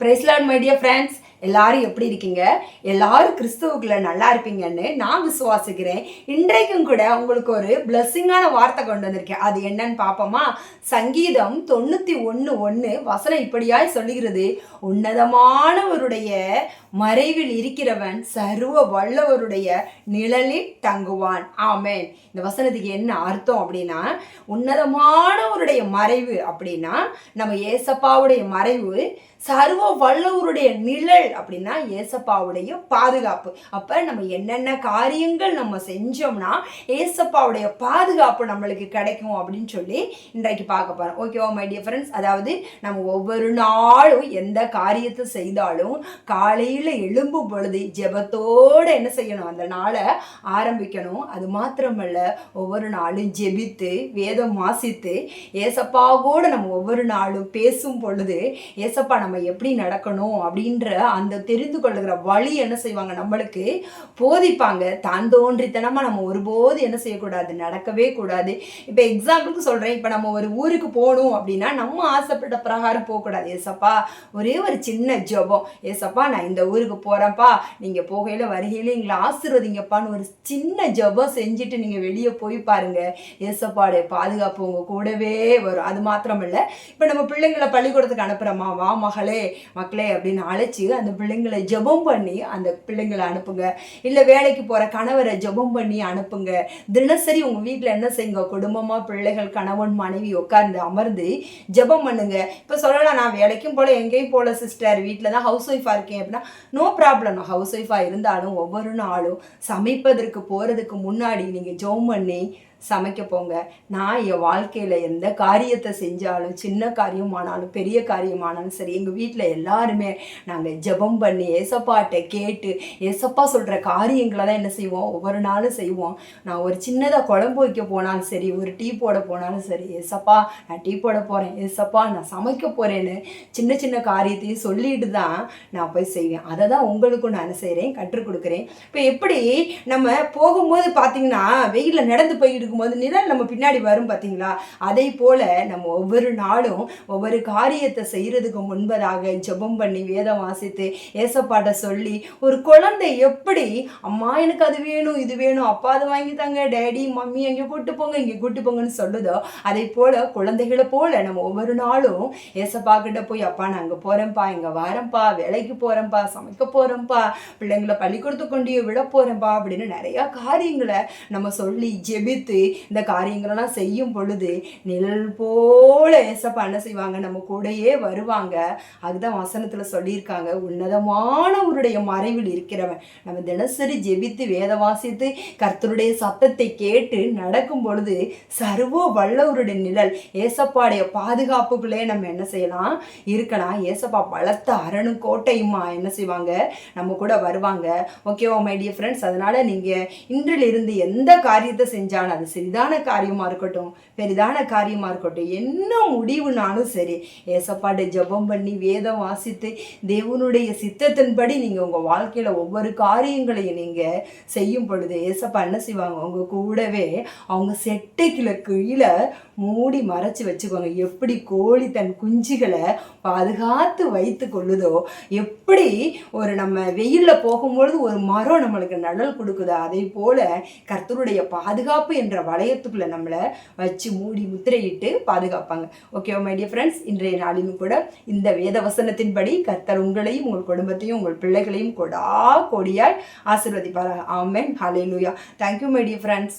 பிரைஸ்லாட் my friends எல்லாரும் எப்படி இருக்கீங்க? எல்லாரும் கிறிஸ்துவுக்குள்ள நல்லா இருப்பீங்கன்னு நான் விசுவாசிக்கிறேன் இன்றைக்கும் கூட உங்களுக்கு ஒரு பிளஸ்ஸிங்கான வார்த்தை கொண்டு வந்திருக்கேன். அது என்னன்னு பார்ப்போமா? சங்கீதம் தொண்ணூற்றி ஒன்று ஒன்று வசனம் இப்படியாய் சொல்லுகிறது. உன்னதமானவருடைய மறைவில் இருக்கிறவன் சர்வ வல்லவருடைய நிழலில் தங்குவான். ஆமேன். இந்த வசனத்துக்கு என்ன அர்த்தம் அப்படின்னா உன்னதமானவருடைய மறைவு அப்படின்னா நம்ம ஏசப்பாவுடைய மறைவு சர்வ வல்லவருடைய நிழல் அப்படின்னா ஏசப்பாவுடைய பாதுகாப்பு. அப்ப நம்ம என்னென்ன காரியங்கள் நம்ம செஞ்சோம்னா ஏசப்பாவுடைய பாதுகாப்பு நம்மளுக்கு கிடைக்கும் அப்படின்னு சொல்லி இன்றைக்கு பார்க்க போறோம். ஓகேவா மை டியர் ஃப்ரெண்ட்ஸ் அதாவது நம்ம ஒவ்வொரு நாளும் எந்த காரியத்தை செய்தாலும் காலையில் எழும்பும் பொழுது ஜெபத்தோடு என்ன செய்யணும்? அந்த நாளை ஆரம்பிக்கணும். அது மாத்திரமல்ல ஒவ்வொரு நாளும் ஜெபித்து வேதம் வாசித்து ஏசப்பா கூட நம்ம ஒவ்வொரு நாளும் பேசும் பொழுது ஏசப்பா நம்ம எப்படி நடக்கணும் அப்படின்ற அந்த தெரிந்து கொள்ளுகிற வழி என்ன செய்வாங்க? நம்மளுக்கு போதிப்பாங்க. தான் தோன்றித்தனமாக நம்ம ஒருபோது என்ன செய்யக்கூடாது? நடக்கவே கூடாது. இப்போ எக்ஸாம்பிளுக்கு சொல்கிறேன் இப்போ நம்ம ஒரு ஊருக்கு போகணும் அப்படின்னா நம்ம ஆசைப்பட்ட பிரகாரம் போகக்கூடாது. ஏசப்பா ஒரே ஒரு சின்ன ஜெபம். ஏசப்பா நான் இந்த ஊருக்கு போகிறேன்ப்பா நீங்கள் போகையில் வருகையில் எங்களை ஆசீர்வதிங்கப்பான்னு ஒரு சின்ன ஜெபம் செஞ்சுட்டு நீங்கள் வெளியே போய் பாருங்க. ஏசப்பாடு பாதுகாப்பு உங்கள் கூடவே வரும். அது மாத்திரமல்ல. இப்போ நம்ம பிள்ளைங்களை பள்ளிக்கூடத்துக்கு அனுப்புகிறோமா வா மகளே மக்களே அப்படின்னு அழைச்சி அந்த பிள்ளைங்களை ஜெபம் பண்ணி அந்த பிள்ளைங்களை அனுப்புங்க. இல்லை வேலைக்கு போகிற கணவரை ஜெபம் பண்ணி அனுப்புங்க. தினசரி உங்கள் வீட்டில் என்ன செய்யுங்க? குடும்பமாக பிள்ளைகள் கணவன் மனைவி உட்கார்ந்து அமர்ந்து ஜெபம் பண்ணுங்க. இப்போ சொல்லலாம் நான் வேலைக்கும் போல எங்கேயும் போல சிஸ்டர் வீட்டில் தான் ஹவுஸ் ஒய்ஃபாக இருக்கேன் அப்படின்னா நோ ப்ராப்ளம் ஹவுஸ் ஒய்ஃபாக இருந்தாலும் ஒவ்வொரு நாளும் சமைப்பதற்கு போகிறதுக்கு முன்னாடி நீங்கள் ஜோம் பண்ணி சமைக்க போங்க. நான் என் வாழ்க்கையில் எந்த காரியத்தை செஞ்சாலும் சின்ன காரியமானாலும் பெரிய காரியமானாலும் சரி எங்கள் வீட்டில் எல்லாருமே நாங்கள் ஜெபம் பண்ணி ஏசப்பாட்டை கேட்டு ஏசப்பா சொல்கிற காரியங்களை தான் என்ன செய்வோம்? ஒவ்வொரு நாளும் செய்வோம். நான் ஒரு சின்னதாக குழம்பு வைக்க போனாலும் சரி ஒரு டீ போட போனாலும் சரி ஏசப்பா நான் டீ போட போகிறேன் ஏசப்பா நான் சமைக்க போகிறேன்னு சின்ன சின்ன காரியத்தையும் சொல்லிட்டு தான் நான் போய் செய்வேன். அதை தான் உங்களுக்கும் நான் செய்கிறேன் கற்றுக் கொடுக்குறேன். இப்போ எப்படி நம்ம போகும்போது பார்த்தீங்கன்னா வெயிலில் நடந்து போயிட்டு இருக்கும்போது நிழல் நம்ம பின்னாடி வரும் பார்த்தீங்களா அதே போல் நம்ம ஒவ்வொரு நாளும் ஒவ்வொரு காரியத்தை செய்கிறதுக்கு முன்பதாக ஜெபம் பண்ணி வேதம் வாசித்து ஏசப்பாட்ட சொல்லி ஒரு குழந்தை எப்படி அம்மா எனக்கு அது வேணும் இது வேணும் அப்பா அது வாங்கி தாங்க டேடி மம்மி அங்கே கூட்டு போங்க இங்கே கூட்டு போங்கன்னு சொல்லுதோ அதே போல் குழந்தைகளை போல் நம்ம ஒவ்வொரு நாளும் ஏசப்பா கிட்ட போய் அப்பா நான் அங்கே போகிறேன்ப்பா இங்கே வரேன்ப்பா வேலைக்கு போகிறேன்ப்பா சமைக்க போகிறேன்ப்பா பிள்ளைங்களை பள்ளிக்கூடத்துக்கு கொண்டு விட போகிறேன்ப்பா அப்படின்னு நிறையா காரியங்களை நம்ம சொல்லி ஜெபித்து இந்த காரியங்களெல்லாம் செய்யும் பொழுது நிழல் போல ஏசப்பா என்ன செய்வாங்க? நம்ம கூடயே வருவாங்க. அதுதான் வசனத்தில் சொல்லியிருக்காங்க. உன்னதமானவருடைய மறைவில் இருக்கிறவன். நம்ம தினசரி ஜெபித்து வேத வாசித்து கர்த்தருடைய சத்தத்தை கேட்டு நடக்கும் பொழுது சர்வ வல்லவருடைய நிழல் ஏசப்பாடைய பாதுகாப்புக்குள்ளே நம்ம என்ன செய்யலாம்? இருக்கலாம். ஏசப்பா பலத்த அரணும் கோட்டையுமா? என்ன செய்வாங்க? நம்ம கூட வருவாங்க. ஓகேவா மை டியர் ஃப்ரெண்ட்ஸ் அதனால் நீங்கள் இன்றிலிருந்து எந்த காரியத்தை செஞ்சாலும் அது சிறிதான காரியமாக இருக்கட்டும் பெரிதான காரியமாக இருக்கட்டும் என்ன முடிவுனாலும் சரி ஏசப்பாட்டை ஜெபம் பண்ணி வேதம் வாசித்து தேவனுடைய சித்தத்தின்படி நீங்கள் உங்கள் வாழ்க்கையில் ஒவ்வொரு காரியங்களையும் நீங்கள் செய்யும் பொழுது ஏசப்பா என்ன செய்வாங்க? உங்கள் கூடவே அவங்க செட்டைக்குள்ள கீழே மூடி மறைச்சி வச்சுக்குவாங்க. எப்படி கோழி தன் குஞ்சுகளை பாதுகாத்து வைத்து கொள்ளுதோ எப்படி ஒரு நம்ம வெயிலில் போகும்பொழுது ஒரு மரம் நம்மளுக்கு நிழல் கொடுக்குதோ அதே போல் கர்த்தருடைய பாதுகாப்பு என்ற வளையத்துக்குள்ளே நம்மளை வச்சு மூடி முத்திரையிட்டு பாதுகாப்பாங்க. ஓகேவா மை டியர் ஃப்ரெண்ட்ஸ் இன்றைய நாளிலும் கூட இந்த வேத வசனத்தின்படி கர்த்தர் உங்களையும் உங்கள் குடும்பத்தையும் உங்கள் பிள்ளைகளையும் கொடா கொடியாய் ஆமேன் ஹலே லூயா தேங்க்யூ மை டியர் ஃப்ரெண்ட்ஸ்